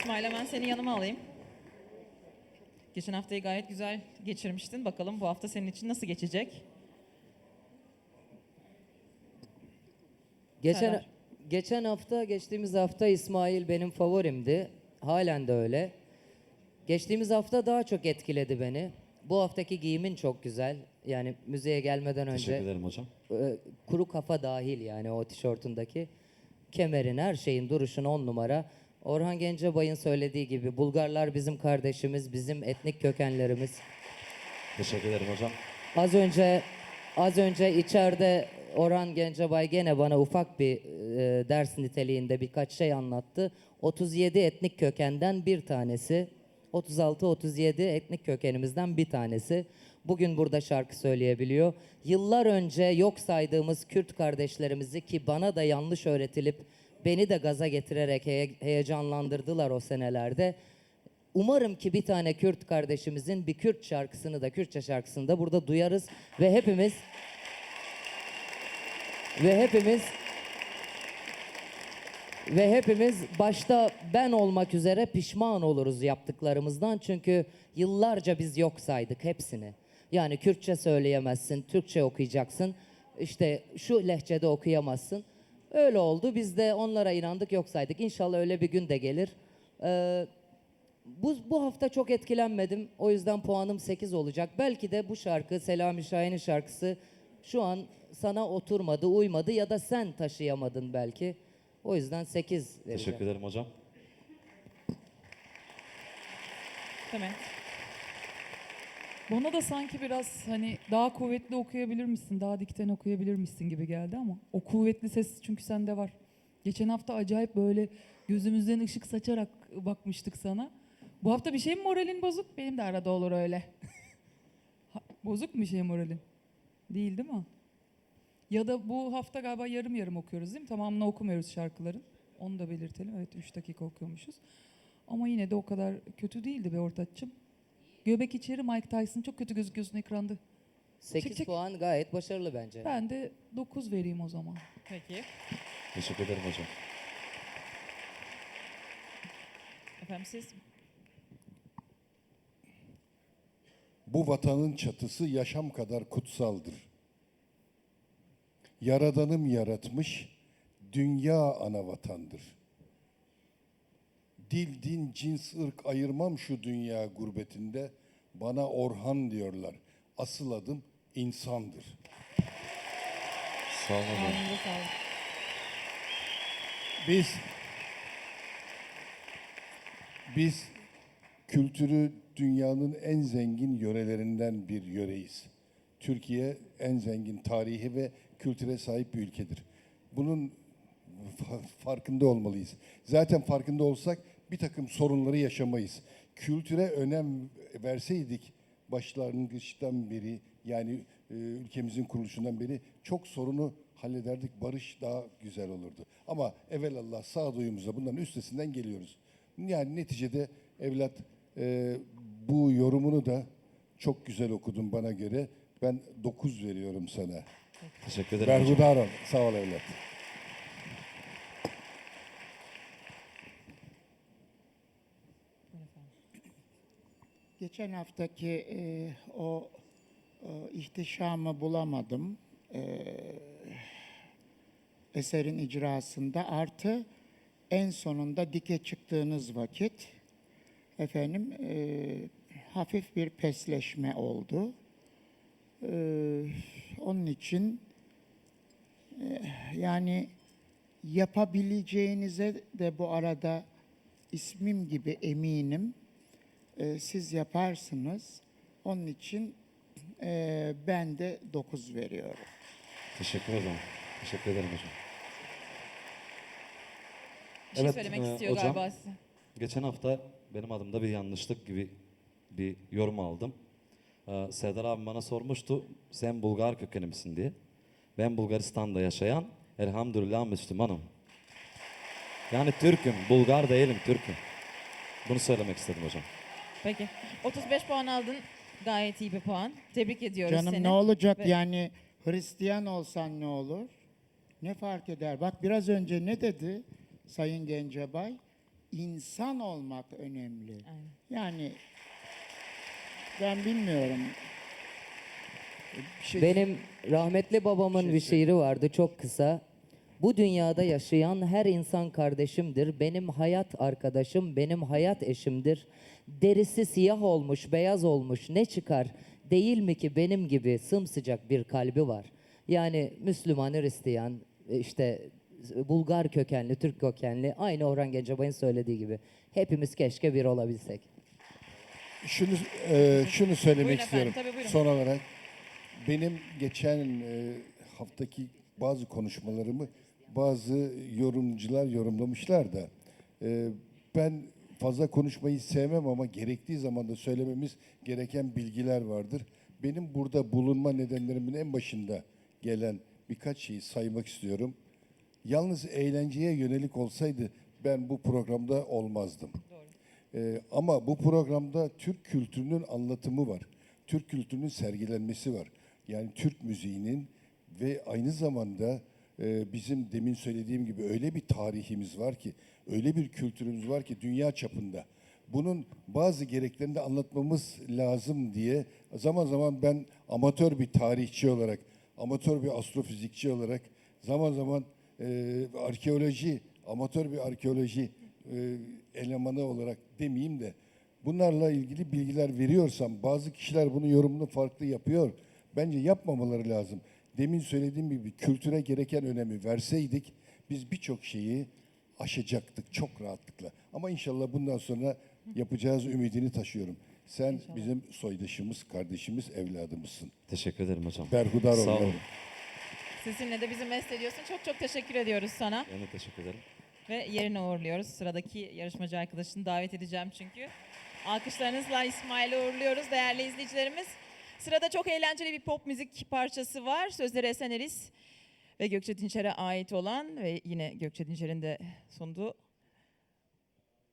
İsmail hemen seni yanıma alayım. Geçen haftayı gayet güzel geçirmiştin. Bakalım bu hafta senin için nasıl geçecek? Geçen Serdar. geçen hafta, geçtiğimiz hafta İsmail benim favorimdi. Halen de öyle. Geçtiğimiz hafta daha çok etkiledi beni. Bu haftaki giyimin çok güzel. Yani müzeye gelmeden Teşekkür önce ederim hocam. e, kuru kafa dahil yani o tişörtündeki kemerin her şeyin duruşun on numara. Orhan Gencebay'ın söylediği gibi Bulgarlar bizim kardeşimiz, bizim etnik kökenlerimiz. Teşekkür ederim hocam. Az önce az önce içeride Orhan Gencebay gene bana ufak bir e, ders niteliğinde birkaç şey anlattı. 37 etnik kökenden bir tanesi. 36-37 etnik kökenimizden bir tanesi. Bugün burada şarkı söyleyebiliyor. Yıllar önce yok saydığımız Kürt kardeşlerimizi ki bana da yanlış öğretilip beni de gaza getirerek heye- heyecanlandırdılar o senelerde. Umarım ki bir tane Kürt kardeşimizin bir Kürt şarkısını da Kürtçe şarkısını da burada duyarız ve hepimiz ve hepimiz ve hepimiz başta ben olmak üzere pişman oluruz yaptıklarımızdan çünkü yıllarca biz yok saydık hepsini. Yani Kürtçe söyleyemezsin, Türkçe okuyacaksın. işte şu lehçede okuyamazsın. Öyle oldu. Biz de onlara inandık, yok saydık. İnşallah öyle bir gün de gelir. Ee, bu, bu hafta çok etkilenmedim. O yüzden puanım 8 olacak. Belki de bu şarkı Selami Şahin'in şarkısı şu an sana oturmadı, uymadı ya da sen taşıyamadın belki. O yüzden 8 vereceğim. Teşekkür ederim hocam. Demet. Bana da sanki biraz hani daha kuvvetli okuyabilir misin, daha dikten okuyabilir misin gibi geldi ama o kuvvetli ses çünkü sende var. Geçen hafta acayip böyle gözümüzden ışık saçarak bakmıştık sana. Bu hafta bir şey mi moralin bozuk? Benim de arada olur öyle. Bozuk mu bir şey moralin? Değil değil mi? Ya da bu hafta galiba yarım yarım okuyoruz değil mi? Tamamını okumuyoruz şarkıların. Onu da belirtelim. Evet 3 dakika okuyormuşuz. Ama yine de o kadar kötü değildi be ortaççım. Göbek içeri Mike Tyson çok kötü gözüküyorsun ekranda. 8 Çık, çık. puan gayet başarılı bence. Ben de 9 vereyim o zaman. Peki. Teşekkür ederim hocam. Efendim siz? Bu vatanın çatısı yaşam kadar kutsaldır. Yaradanım yaratmış, dünya ana vatandır. Dil, din, cins, ırk ayırmam şu dünya gurbetinde. Bana Orhan diyorlar. Asıl adım insandır. Sağ olun. Biz biz kültürü dünyanın en zengin yörelerinden bir yöreyiz. Türkiye en zengin tarihi ve kültüre sahip bir ülkedir. Bunun fa- farkında olmalıyız. Zaten farkında olsak bir takım sorunları yaşamayız. Kültüre önem verseydik başlangıçtan beri yani e, ülkemizin kuruluşundan beri çok sorunu hallederdik. Barış daha güzel olurdu. Ama evelallah sağduyumuzla bunların üstesinden geliyoruz. Yani neticede evlat e, bu yorumunu da çok güzel okudun bana göre. Ben 9 veriyorum sana. Teşekkür ederim. Berhudar ol. Sağ ol evlat. Geçen haftaki e, o e, ihtişamı bulamadım e, eserin icrasında artı en sonunda dike çıktığınız vakit efendim e, hafif bir pesleşme oldu. E, onun için e, yani yapabileceğinize de bu arada ismim gibi eminim e, siz yaparsınız. Onun için e, ben de 9 veriyorum. Teşekkür ederim. Teşekkür ederim hocam. Bir şey Evet, söylemek e, istiyor hocam. galiba size. Geçen hafta benim adımda bir yanlışlık gibi bir yorum aldım. Ee, Serdar abi bana sormuştu sen Bulgar kökenli misin diye. Ben Bulgaristan'da yaşayan elhamdülillah Müslümanım. Yani Türk'üm, Bulgar değilim, Türk'üm. Bunu söylemek istedim hocam. Peki. 35 puan aldın. Gayet iyi bir puan. Tebrik ediyoruz Canım seni. ne olacak Ve- yani Hristiyan olsan ne olur? Ne fark eder? Bak biraz önce ne dedi Sayın Gencebay? insan olmak önemli. Aynen. Yani ben bilmiyorum. Bir şey Benim rahmetli babamın bir şiiri vardı çok kısa. Bu dünyada yaşayan her insan kardeşimdir. Benim hayat arkadaşım, benim hayat eşimdir. Derisi siyah olmuş, beyaz olmuş ne çıkar? Değil mi ki benim gibi sımsıcak bir kalbi var? Yani Müslüman, Hristiyan, işte Bulgar kökenli, Türk kökenli aynı Orhan Gencebay'ın söylediği gibi. Hepimiz keşke bir olabilsek. Şunu e, şunu söylemek Buyurun efendim, istiyorum. tabii buyurun. Son olarak benim geçen e, haftaki bazı konuşmalarımı bazı yorumcular yorumlamışlar da e, ben fazla konuşmayı sevmem ama gerektiği zaman da söylememiz gereken bilgiler vardır. Benim burada bulunma nedenlerimin en başında gelen birkaç şeyi saymak istiyorum. Yalnız eğlenceye yönelik olsaydı ben bu programda olmazdım. Ee, ama bu programda Türk kültürünün anlatımı var. Türk kültürünün sergilenmesi var. Yani Türk müziğinin ve aynı zamanda e, bizim demin söylediğim gibi öyle bir tarihimiz var ki, öyle bir kültürümüz var ki dünya çapında. Bunun bazı gereklerini de anlatmamız lazım diye zaman zaman ben amatör bir tarihçi olarak, amatör bir astrofizikçi olarak, zaman zaman e, arkeoloji, amatör bir arkeoloji e, elemanı olarak demeyeyim de bunlarla ilgili bilgiler veriyorsam bazı kişiler bunu yorumunu farklı yapıyor. Bence yapmamaları lazım. Demin söylediğim gibi kültüre gereken önemi verseydik biz birçok şeyi aşacaktık çok rahatlıkla. Ama inşallah bundan sonra yapacağız ümidini taşıyorum. Sen bizim soydaşımız, kardeşimiz, evladımızsın. Teşekkür ederim hocam. Berhudar Sağ olun. Sizinle de bizi mest ediyorsun. Çok çok teşekkür ediyoruz sana. Ben de teşekkür ederim. Ve yerine uğurluyoruz. Sıradaki yarışmacı arkadaşını davet edeceğim çünkü. Alkışlarınızla İsmail'i uğurluyoruz değerli izleyicilerimiz. Sırada çok eğlenceli bir pop müzik parçası var. Sözleri Esen Eris ve Gökçe Dinçer'e ait olan ve yine Gökçe Dinçer'in de sunduğu